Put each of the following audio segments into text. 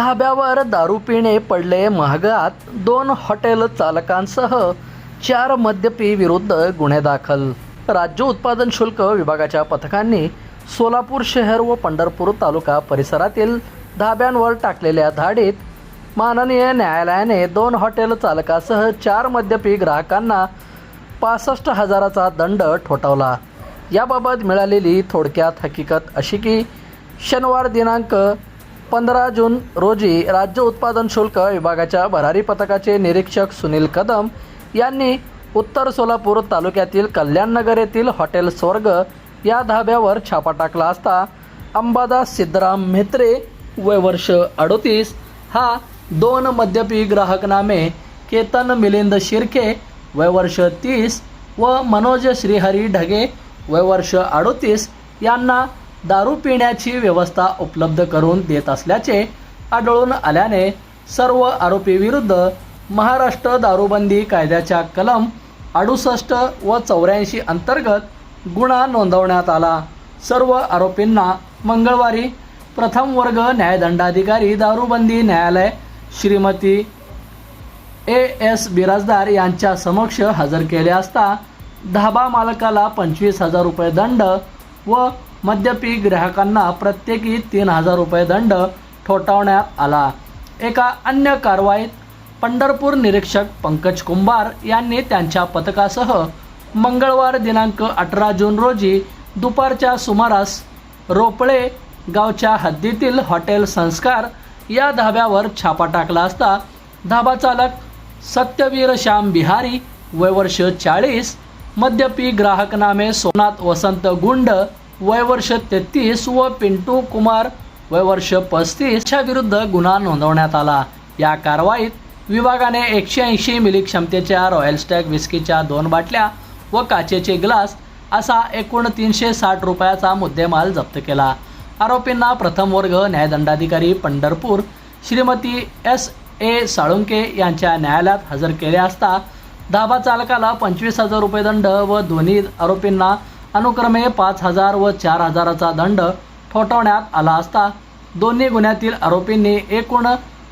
धाब्यावर दारू पिणे पडले महागात. दोन हॉटेल चालकांसह चार मद्यपी विरुद्ध गुन्हे दाखल. राज्य उत्पादन शुल्क विभागाच्या पथकांनी सोलापूर शहर व पंढरपूर तालुका परिसरातील धाब्यांवर टाकलेल्या धाडीत माननीय न्यायालयाने दोन हॉटेल चालकासह चार मद्यपी ग्राहकांना पासष्ट हजाराचा दंड ठोठावला. याबाबत मिळालेली थोडक्यात हकीकत अशी की शनिवार दिनांक पंधरा जून रोजी राज्य उत्पादन शुल्क विभागाच्या भरारी पथकाचे निरीक्षक सुनील कदम यांनी उत्तर सोलापूर तालुक्यातील कल्याणनगर येथील हॉटेल स्वर्ग या धाब्यावर छापा टाकला असता अंबादास सिद्धराम म्हेत्रे वय वर्ष अडोतीस हा दोन मद्यपी ग्राहक नामे केतन मिलिंद शिर्के वय वर्ष तीस व मनोज श्रीहरी ढगे वय वर्ष अडोतीस यांना दारू पिण्याची व्यवस्था उपलब्ध करून देत असल्याचे आढळून आल्याने सर्व आरोपीविरुद्ध महाराष्ट्र दारूबंदी कायद्याच्या कलम अडुसष्ट व चौऱ्याऐंशी अंतर्गत गुन्हा नोंदवण्यात आला. सर्व आरोपींना मंगळवारी प्रथम वर्ग न्यायदंडाधिकारी दारूबंदी न्यायालय श्रीमती ए एस बिराजदार यांच्या समक्ष हजर केले असता धाबा मालकाला पंचवीस हजार रुपये दंड व मद्यपी ग्राहकांना प्रत्येकी तीन हजार रुपये दंड ठोठावण्यात आला. एका अन्य कारवाईत पंढरपूर निरीक्षक पंकज कुंभार यांनी त्यांच्या पथकासह मंगळवार दिनांक अठरा जून रोजी दुपारच्या सुमारास रोपळे गावच्या हद्दीतील हॉटेल संस्कार या धाब्यावर छापा टाकला असता धाबा चालक सत्यवीर श्याम बिहारी वय वर्ष चाळीस मद्यपी ग्राहक नामे सोमनाथ वसंत गुंड वय वर्ष तेहतीस व पिंटू कुमार वय वर्ष पस्तीसच्या विरुद्ध गुन्हा नोंदवण्यात आला. या कारवाईत विभागाने एकशे ऐंशी मिली क्षमतेच्या रॉयल स्टॅग विस्कीच्या दोन बाटल्या व काचेचे ग्लास असा एकूण तीनशे साठ रुपयाचा मुद्देमाल जप्त केला. आरोपींना प्रथम वर्ग न्यायदंडाधिकारी पंढरपूर श्रीमती एस ए साळुंके यांच्या न्यायालयात हजर केले असता धाबा चालकाला पंचवीस हजार रुपये दंड व दोन्ही आरोपींना अनुक्रमे पाच हजार व चार हजाराचा दंड ठोठावण्यात आला असता दोन्ही गुन्ह्यातील आरोपींनी एकूण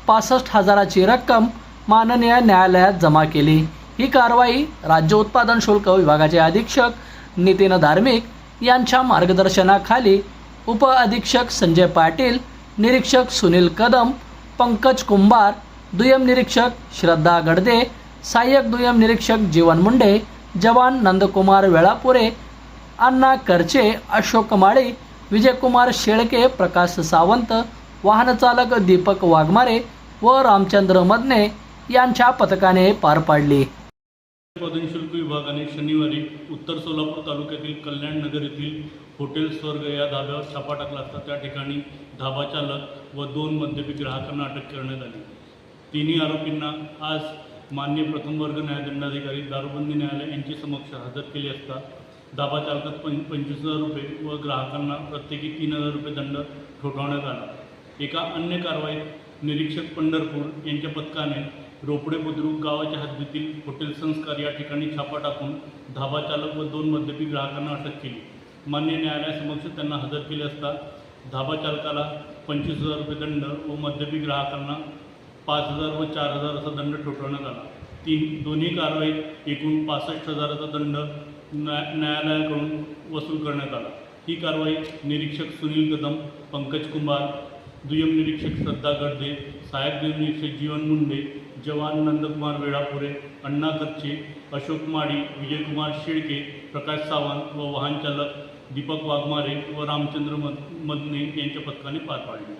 पासष्ट हजाराची रक्कम माननीय न्यायालयात जमा केली. ही कारवाई राज्य उत्पादन शुल्क विभागाचे अधीक्षक नितीन धार्मिक यांच्या मार्गदर्शनाखाली उप अधीक्षक संजय पाटील निरीक्षक सुनील कदम पंकज कुंभार दुय्यम निरीक्षक श्रद्धा गडदे सहाय्यक दुय्यम निरीक्षक जीवन मुंडे जवान नंदकुमार वेळापुरे अण्णा करचे अशोक माळे विजयकुमार शेळके प्रकाश सावंत वाहनचालक दीपक वाघमारे व रामचंद्र मदने यांच्या पथकाने पार पाडली. शुल्क विभागाने शनिवारी उत्तर सोलापूर तालुक्यातील कल्याण नगर येथील हॉटेल स्वर्ग या धाब्यावर छापा टाकला असता त्या ठिकाणी धाबा चालक व दोन मद्यपी ग्राहकांना अटक करण्यात आली. तिन्ही आरोपींना आज मान्य प्रथम वर्ग न्यायदंडाधिकारी दारूबंदी न्यायालय यांच्या समक्ष हजर केली असता धाबा चालकात पं पंचवीस हजार रुपये व ग्राहकांना प्रत्येकी तीन हजार रुपये दंड ठोठावण्यात आला. एका अन्य कारवाईत निरीक्षक पंढरपूर यांच्या पथकाने रोपडे बुद्रुक गावाच्या हद्दीतील हॉटेल संस्कार या ठिकाणी छापा टाकून धाबा चालक व दोन मद्यपी ग्राहकांना अटक केली. मान्य न्यायालयासमक्ष त्यांना हजर केले असता धाबा चालकाला पंचवीस हजार रुपये दंड व मद्यपी ग्राहकांना पाच हजार व चार हजार असा दंड ठोठवण्यात आला. तीन दोन्ही कारवाईत एकूण पासष्ट हजाराचा दंड न्या न्यायालयाकडून वसूल करण्यात आला. ही कारवाई निरीक्षक सुनील कदम पंकज कुंभार दुय्यम निरीक्षक श्रद्धा गडदे सहाय्यक दुय्यम निरीक्षक जीवन मुंडे जवान नंदकुमार वेळापुरे अण्णा कच्चे अशोक माडी विजयकुमार शेळके प्रकाश सावंत व वाहनचालक दीपक वाघमारे व रामचंद्र मद मदने यांच्या पथकाने पार पाडली.